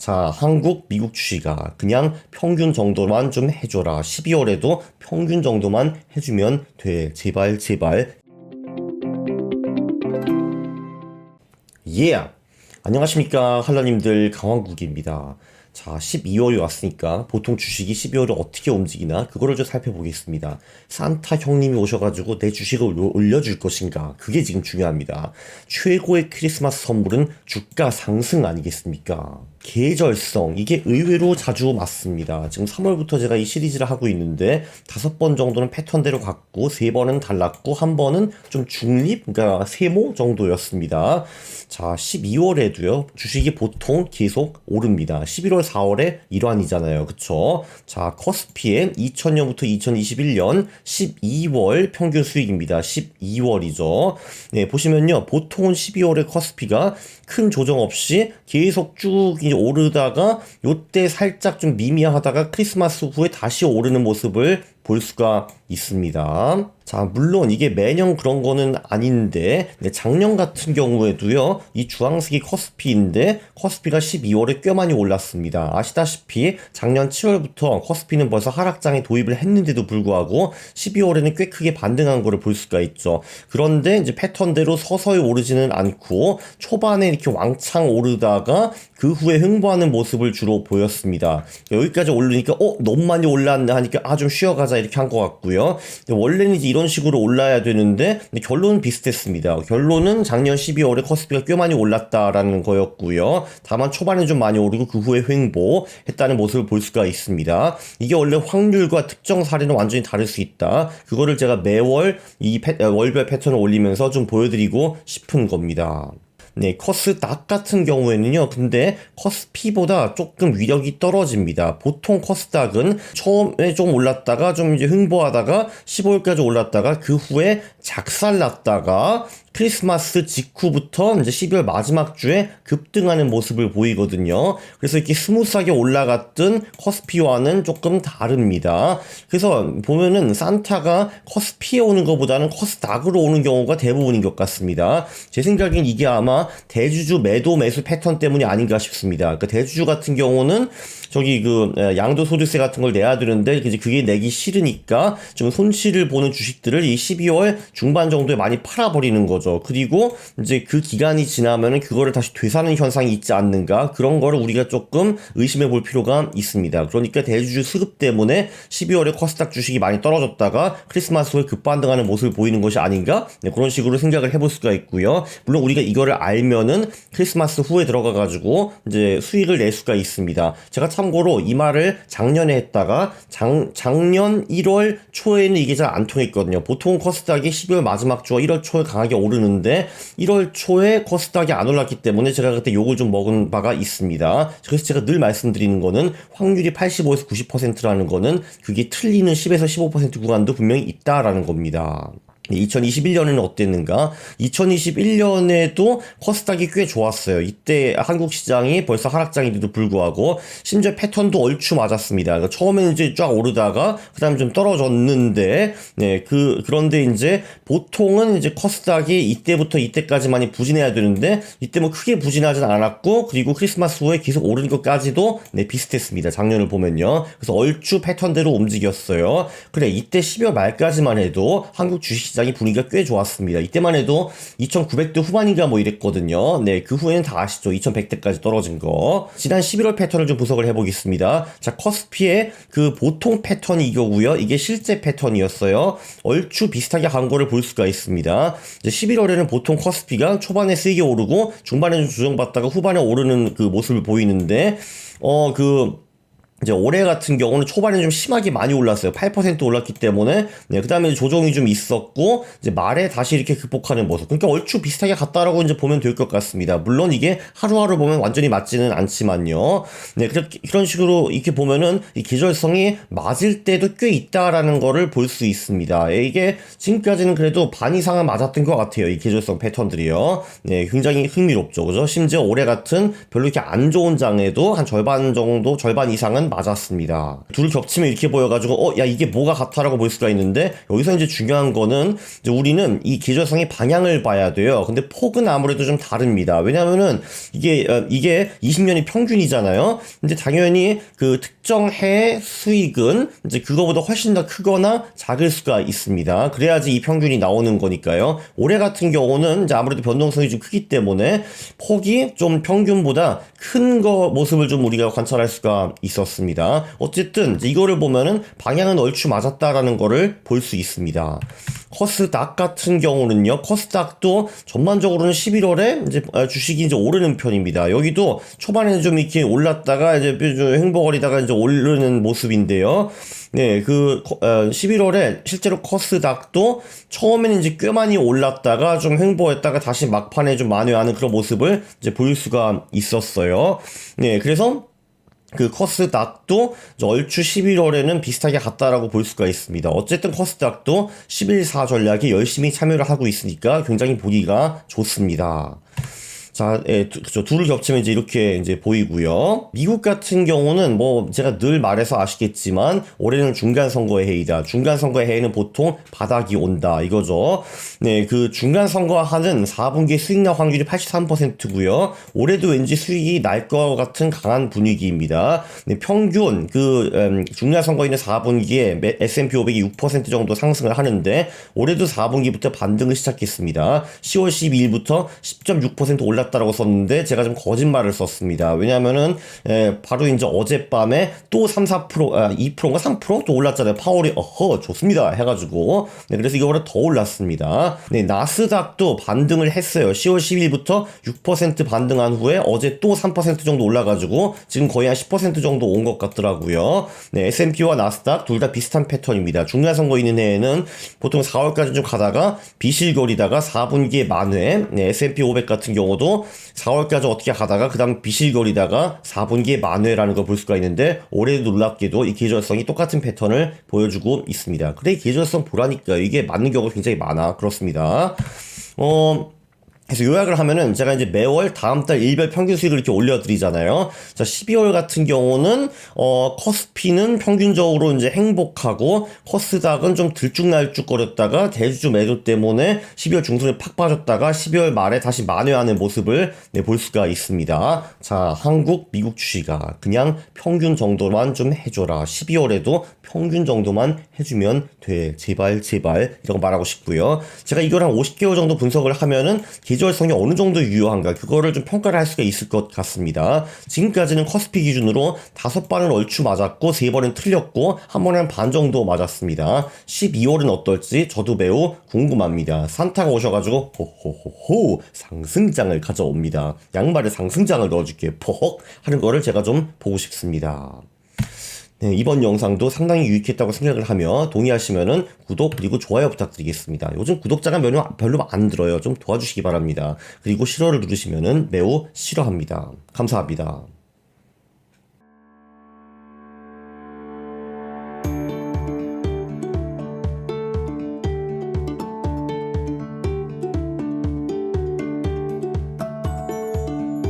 자, 한국, 미국 주식아 그냥 평균 정도만 좀 해줘라. 12월에도 평균 정도만 해주면 돼. 제발, 제발. 예! Yeah. 안녕하십니까. 한라님들 강왕국입니다. 자, 12월이 왔으니까 보통 주식이 12월에 어떻게 움직이나 그거를 좀 살펴보겠습니다. 산타 형님이 오셔가지고 내 주식을 올려줄 것인가 그게 지금 중요합니다. 최고의 크리스마스 선물은 주가 상승 아니겠습니까? 계절성 이게 의외로 자주 맞습니다. 지금 3월부터 제가 이 시리즈를 하고 있는데 다섯 번 정도는 패턴대로 갔고 세 번은 달랐고 한 번은 좀 중립 그러니까 세모 정도였습니다. 자 12월에도요 주식이 보통 계속 오릅니다. 11월 4월에 일환이잖아요. 그쵸? 자 커스피의 2000년부터 2021년 12월 평균 수익입니다. 12월이죠. 네 보시면요 보통은 12월에 커스피가 큰 조정 없이 계속 쭉 이제 오르다가 요때 살짝 좀 미미하다가 크리스마스 후에 다시 오르는 모습을 볼 수가 있습니다. 자, 물론 이게 매년 그런 거는 아닌데, 네, 작년 같은 경우에도요, 이 주황색이 커스피인데, 커스피가 12월에 꽤 많이 올랐습니다. 아시다시피 작년 7월부터 커스피는 벌써 하락장에 도입을 했는데도 불구하고, 12월에는 꽤 크게 반등한 거를 볼 수가 있죠. 그런데 이제 패턴대로 서서히 오르지는 않고, 초반에 이렇게 왕창 오르다가, 그 후에 흥보하는 모습을 주로 보였습니다. 여기까지 오르니까, 어, 너무 많이 올랐네 하니까, 아, 좀 쉬어가자 이렇게 한 것 같고요. 원래는 이제 이런 식으로 올라야 되는데 결론은 비슷했습니다. 결론은 작년 12월에 커스피가 꽤 많이 올랐다라는 거였고요. 다만 초반에 좀 많이 오르고 그 후에 횡보했다는 모습을 볼 수가 있습니다. 이게 원래 확률과 특정 사례는 완전히 다를 수 있다. 그거를 제가 매월 이 패, 월별 패턴을 올리면서 좀 보여드리고 싶은 겁니다. 네, 커스닥 같은 경우에는요, 근데 커스피보다 조금 위력이 떨어집니다. 보통 커스닥은 처음에 좀 올랐다가 좀 이제 흥보하다가 15일까지 올랐다가 그 후에 작살났다가 크리스마스 직후부터 이제 12월 마지막 주에 급등하는 모습을 보이거든요. 그래서 이렇게 스무스하게 올라갔던 커스피와는 조금 다릅니다. 그래서 보면은 산타가 커스피에 오는 것보다는 커스닥으로 오는 경우가 대부분인 것 같습니다. 제 생각엔 이게 아마 대주주 매도 매수 패턴 때문이 아닌가 싶습니다. 그러니까 대주주 같은 경우는 저기 그 양도 소득세 같은 걸 내야 되는데 이제 그게 내기 싫으니까 좀 손실을 보는 주식들을 이 12월 중반 정도에 많이 팔아버리는 거죠. 그리고 이제 그 기간이 지나면은 그거를 다시 되사는 현상이 있지 않는가 그런 거를 우리가 조금 의심해 볼 필요가 있습니다. 그러니까 대주주 수급 때문에 12월에 코스닥 주식이 많이 떨어졌다가 크리스마스 후에 급반등하는 모습을 보이는 것이 아닌가 네, 그런 식으로 생각을 해볼 수가 있고요. 물론 우리가 이거를 알면은 크리스마스 후에 들어가 가지고 이제 수익을 낼 수가 있습니다. 제가 참 고로 이 말을 작년에 했다가 작, 작년 1월 초에는 이게 잘 안 통했거든요. 보통 코스닥이 12월 마지막 주와 1월 초에 강하게 오르는데 1월 초에 코스닥이 안 올랐기 때문에 제가 그때 욕을 좀 먹은 바가 있습니다. 그래서 제가 늘 말씀드리는 거는 확률이 85에서 90%라는 거는 그게 틀리는 10에서 15% 구간도 분명히 있다라는 겁니다. 2021년에는 어땠는가? 2021년에도 코스닥이 꽤 좋았어요. 이때 한국 시장이 벌써 하락장인데도 불구하고 심지어 패턴도 얼추 맞았습니다. 그러니까 처음에는 이제 쫙 오르다가 그다음에 좀 떨어졌는데 네, 그 그런데 이제 보통은 이제 코스닥이 이때부터 이때까지만이 부진해야 되는데 이때 뭐 크게 부진하진 않았고 그리고 크리스마스 후에 계속 오르는 것까지도 네, 비슷했습니다. 작년을 보면요. 그래서 얼추 패턴대로 움직였어요. 그래 이때 12월 말까지만 해도 한국 주식시장 시장이 분위기가 꽤 좋았습니다. 이때만 해도 2,900대 후반인가 뭐 이랬거든요. 네, 그 후에는 다 아시죠. 2,100대까지 떨어진 거. 지난 11월 패턴을 좀 분석을 해보겠습니다. 자, 커스피의 그 보통 패턴이 이거고요. 이게 실제 패턴이었어요. 얼추 비슷하게 간 거를 볼 수가 있습니다. 이제 11월에는 보통 커스피가 초반에 세게 오르고 중반에 좀 조정받다가 후반에 오르는 그 모습을 보이는데, 어, 그, 이제 올해 같은 경우는 초반에 좀 심하게 많이 올랐어요. 8% 올랐기 때문에 네, 그다음에 조정이 좀 있었고 이제 말에 다시 이렇게 극복하는 모습. 그러니까 얼추 비슷하게 갔다라고 이제 보면 될 것 같습니다. 물론 이게 하루하루 보면 완전히 맞지는 않지만요. 네, 그렇게 그런 식으로 이렇게 보면은 이 계절성이 맞을 때도 꽤 있다라는 거를 볼 수 있습니다. 이게 지금까지는 그래도 반 이상은 맞았던 것 같아요. 이 계절성 패턴들이요. 네, 굉장히 흥미롭죠. 그죠? 심지어 올해 같은 별로 이렇게 안 좋은 장에도 한 절반 정도, 절반 이상은 맞았습니다. 둘을 겹치면 이렇게 보여가지고 어 야 이게 뭐가 같아라고 볼 수가 있는데 여기서 이제 중요한 거는 이제 우리는 이 계절성의 방향을 봐야 돼요. 근데 폭은 아무래도 좀 다릅니다. 왜냐하면은 이게 어, 이게 20년이 평균이잖아요. 근데 당연히 그 특정 해 수익은 이제 그거보다 훨씬 더 크거나 작을 수가 있습니다. 그래야지 이 평균이 나오는 거니까요. 올해 같은 경우는 이제 아무래도 변동성이 좀 크기 때문에 폭이 좀 평균보다 큰 거 모습을 좀 우리가 관찰할 수가 있었습니다. 어쨌든 이제 이거를 보면은 방향은 얼추 맞았다라는 거를 볼 수 있습니다. 커스닥 같은 경우는요, 커스닥도 전반적으로는 11월에 이제 아, 주식이 이제 오르는 편입니다. 여기도 초반에는 좀 이렇게 올랐다가 이제 좀 행보거리다가 이제 오르는 모습인데요. 네, 그 11월에 실제로 커스닥도 처음에는 이제 꽤 많이 올랐다가 좀 횡보했다가 다시 막판에 좀 만회하는 그런 모습을 이제 볼 수가 있었어요. 네, 그래서 그 커스닥도 이제 얼추 11월에는 비슷하게 갔다라고 볼 수가 있습니다. 어쨌든 커스닥도 11사 전략에 열심히 참여를 하고 있으니까 굉장히 보기가 좋습니다. 자, 예, 두, 그쵸. 둘을 겹치면 이제 이렇게 이제 보이고요. 미국 같은 경우는 뭐 제가 늘 말해서 아시겠지만 올해는 중간 선거의 해이다. 중간 선거의 해에는 보통 바닥이 온다. 이거죠. 네, 그 중간 선거하는 4분기 수익날 확률이 83%고요. 올해도 왠지 수익이 날 것 같은 강한 분위기입니다. 네, 평균 그 음, 중간 선거 있는 4분기에 S&P 500이 6% 정도 상승을 하는데 올해도 4분기부터 반등을 시작했습니다. 10월 12일부터 10.6%올 랐다라고 썼는데 제가 좀 거짓말을 썼습니다. 왜냐면은 에, 바로 이제 어젯밤에 또 3, 4% 아, 2%인가 3%또 올랐잖아요. 파월이 어허 좋습니다 해가지고 네, 그래서 이거보다 더 올랐습니다. 네 나스닥도 반등을 했어요. 10월 10일부터 6% 반등한 후에 어제 또 3% 정도 올라가지고 지금 거의 한 10% 정도 온 것 같더라고요. 네 S&P와 나스닥 둘 다 비슷한 패턴입니다. 중간 선거 있는 해에는 보통 4월까지 좀 가다가 비실거리다가 4분기에 만회 네, S&P 500 같은 경우도 4월까지 어떻게 가다가 그 다음 비실거리다가 4분기에 만회라는 걸 볼 수가 있는데 올해도 놀랍게도 이 계절성이 똑같은 패턴을 보여주고 있습니다. 그래 계절성 보라니까 이게 맞는 경우가 굉장히 많아 그렇습니다. 어 그래서 요약을 하면은 제가 이제 매월 다음 달 일별 평균 수익을 이렇게 올려드리잖아요. 자, 12월 같은 경우는 어 커스피는 평균적으로 이제 행복하고 커스닥은 좀 들쭉날쭉거렸다가 대주주 매도 때문에 12월 중순에 팍 빠졌다가 12월 말에 다시 만회하는 모습을 네, 볼 수가 있습니다. 자, 한국, 미국 주식아 그냥 평균 정도만 좀 해줘라. 12월에도 평균 정도만 해주면 돼. 제발 제발 거 말하고 싶고요. 제가 이걸 한 50개월 정도 분석을 하면은 계절성이 어느 정도 유효한가 그거를 좀 평가를 할 수가 있을 것 같습니다. 지금까지는 커스피 기준으로 다섯 번은 얼추 맞았고 세 번은 틀렸고 한 번에 한 반 정도 맞았습니다. 12월은 어떨지 저도 매우 궁금합니다. 산타가 오셔가지고 호호호호 상승장을 가져옵니다. 양말에 상승장을 넣어줄게 포헉 하는 거를 제가 좀 보고 싶습니다. 네, 이번 영상도 상당히 유익했다고 생각을 하며 동의하시면은 구독 그리고 좋아요 부탁드리겠습니다. 요즘 구독자가 별로, 별로 안 들어요. 좀 도와주시기 바랍니다. 그리고 싫어를 누르시면은 매우 싫어합니다. 감사합니다.